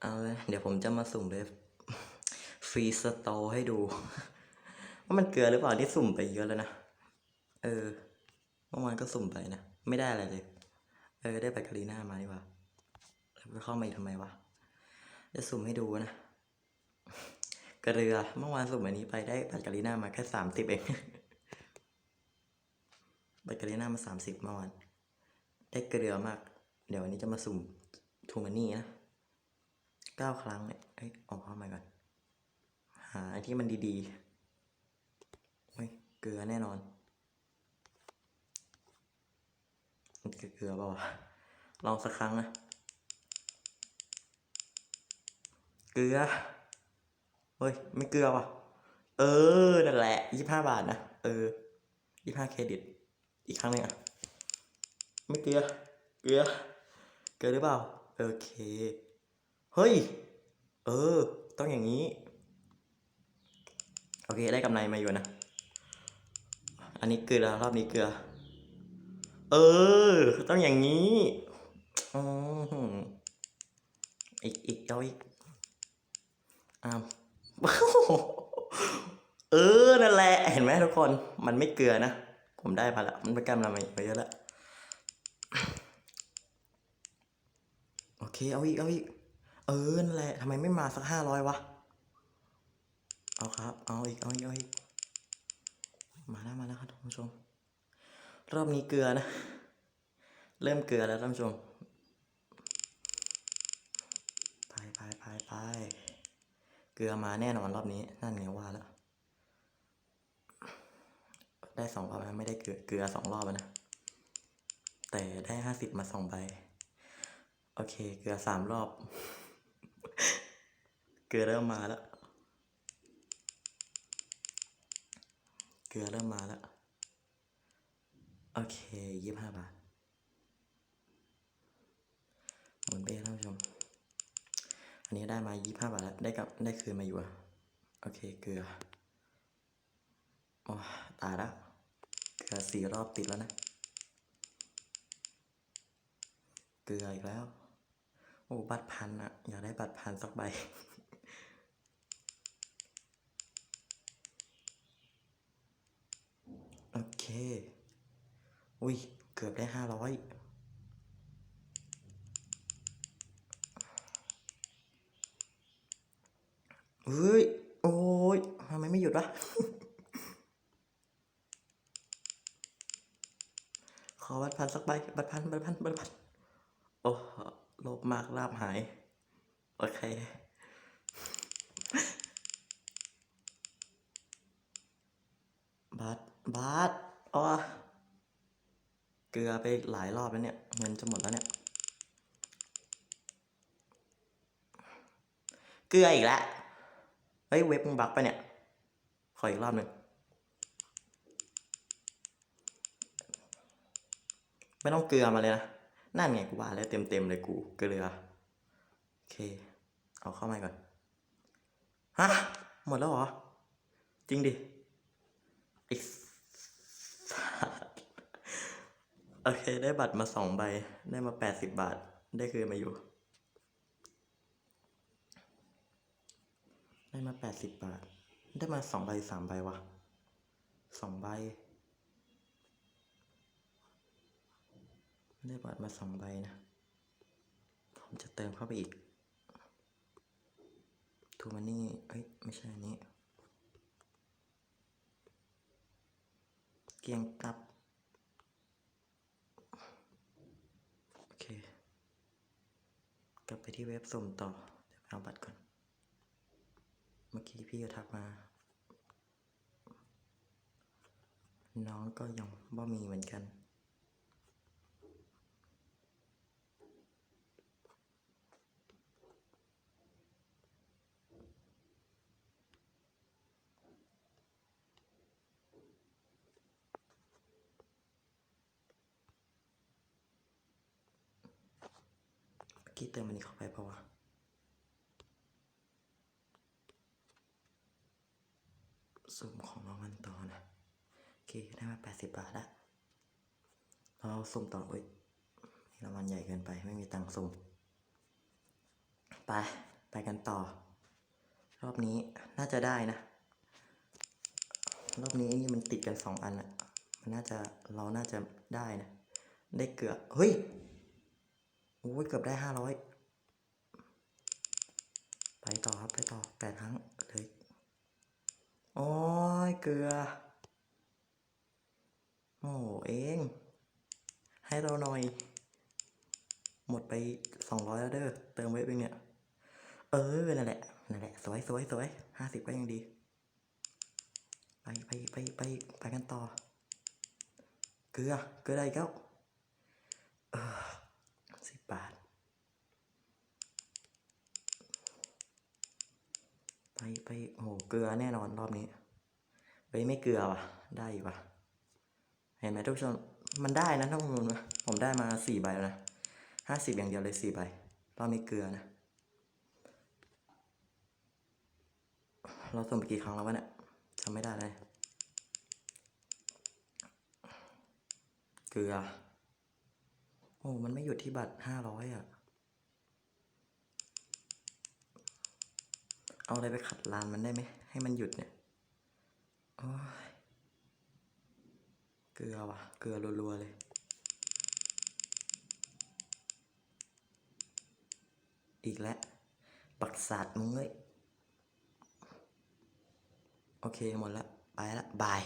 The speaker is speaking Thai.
เอาเลยเดี๋ยวผมจะมาสุ่มเลยฟรีสโตให้ดู ว่ามันเกลือหรือเปล่าที่สุ่มไปเยอะแล้วนะ เออเมื่อวานก็สุ่มไปนะ ไม่ได้อะไรเลย เออ ได้ไปกาลีน่ามาดีกว่าแล้วไปเข้ามาอีกทำไมวะจะสุ่มให้ดูนะเกลือเมื่อวานสุ่มอันนี้ไปได้บัตรกาลีน่ามาแค่สามสิบเองบัตรกาลีน่ามาสามสิบเมื่อวานได้เกลือมาก เดี๋ยววันนี้จะมาสุ่มทูมันนี่นะ เก้าครั้งเนี่ยเอ้ยออกเข้ามาก่อน หาไอ้ที่มันดีๆเฮ้ย เกลือแน่นอน มันเกลือเปล่าวะลองสักครั้งนะ เกลือ เฮ้ย ไม่เกลือว่ะ เออ นั่นแหละยี่ห้าบาทนะ เออยี่ห้าเครดิต อีกครั้งหนึ่งอะ ไม่เกลือ เกลือ เกลือหรือเปล่า โอเค เฮ้ย เออ ต้องอย่างนี้ โอเค ได้กำไรมาอยู่นะ อันนี้เกลือรอบนี้เกลือ เออ ต้องอย่างนี้อืมอีกอีกเอาอีกอ้าวเออ นั่นแหละ เห็นไหมทุกคน มันไม่เกลือนะ ผมได้มาแล้ว มันไปกำลังมาเยอะแล้ว โอเค เอาอีก เอาอีก เออนั่นแหละทำไมไม่มาสักห้าร้อยวะ เอาครับ เอาอีก เอาอีก เอาอีก มาแล้วมาแล้วครับท่านผู้ชม รอบนี้เกลือนะ เริ่มเกลือแล้วท่านผู้ชม ไปไปไปไปเกลือมาแน่นอนรอบนี้ นั่นไงว่าแล้ว ได้สองรอบแล้วไม่ได้เกลือเกลือสองรอบนะ แต่ได้ห้าสิบมาสองใบ โอเค เกลือสามรอบ เกลือเริ่มมาแล้ว เกลือเริ่มมาแล้ว โอเคยี่ห้าบาทหมุนไปท่านผู้ชม อันนี้ได้มายี่ห้าบาทแล้ว ได้กับได้คืนมาอยู่อะโอเคเกลือโอ้ตายแล้วเกลือสี่รอบติดแล้วนะ เกลืออีกแล้ว โอ้ บัตรพันอะอยากได้บัตรพันสักใบ โอเค อุ้ย เกือบได้ห้าร้อยเฮ้ย โอ้ยทำไมไม่หยุดวะ ขอบัตรพันสักใบ บัตรพัน บัตรพัน บัตรพัน โอ้โลภมากลาบหาย โอเค บัตรบัตรอ๋อเกลือไปหลายรอบแล้วเนี่ย เงินจะหมดแล้วเนี่ย เกลืออีกแล้วเฮ้ยเว็บมึงบักไปะเนี่ย ขออีกรอบหนึ่งไม่ต้องเกลือมาเลยนะ นั่นไงกูว่าแล้วเต็มเต็มเลยกูเกลือ โอเค เอาเข้ามาก่อน ฮะ หมดแล้วเหรอ จริงดิอ้สัส โอเค ได้บัตรมาสองใบ ได้มาแปดสิบบาท ได้คืนมาอยู่ ได้มาแปดสิบบาท ได้มาสองใบสามใบวะสองใบ ได้บัตรมาสองใบนะ ผมจะเติมเข้าไปอีกทูมันนี่ เอ้ย ไม่ใช่อันนี้ เกียงตับ โอเค กลับไป ที่เว็บสุ่มต่อเดี๋ยวไปเอาบัตรก่อน เมื่อกี้พี่ก็ทักมา น้องก็ยังบ่มีเหมือนกัน กี้เติมมันนี้เข้าไปเพราะว่าสุ่มของรางวัลต่อนะโอเคได้มาแปดสิบบาทละเราสุ่มต่อเว้ยนี่รางวัลใหญ่เกินไปไม่มีตังค์สุ่ม ไป ไปกันต่อ รอบนี้น่าจะได้นะ รอบนี้ไอ้นี่มันติดกันสองอันอะมันน่าจะเราน่าจะได้นะ ได้เกือบเฮ้ย อ้ยเกือบได้ห้าร้อยไปต่อครับไปต่อแปดครั้งเลยโอ้ยเกลือ โอ้เอง ให้เราหน่อย หมดไปสองร้อยแล้วเด้อเติมไว้เป็นเนี่ย เออนั่นแหละนั่นแหละสวยสวยสวยห้าสิบก็ยังดี ไปไปไปไปไปกันต่อ เกลือเกลือได้กแล้วเออสิบบาท ไปโอ้โหเกลือแน่นอนรอบนี้เฮ้ยไม่เกลือว่ะ ได้อีกว่ะ เห็นไหมทุกชนมันได้นะท่านผู้ชมนะผมได้มาสี่ใบแล้วนะห้าสิบอย่างเดียวเลยสี่ใบรอบนี้เกลือนะ เราส่งไปกี่ครั้งแล้ววะเนี่ยจำไม่ได้เลยเกลือ โอ้ มันไม่หยุดที่บัตรห้าร้อยอะ เอาอะไรไปขัดลานมันได้ไหม ให้มันหยุดเนี่ยโอ้ยเกลือว่ะ เกลือรัวๆเลยอีกแล้วปักศาสตร์มึงเอ้ย โอเค หมดละ ไปละ บาย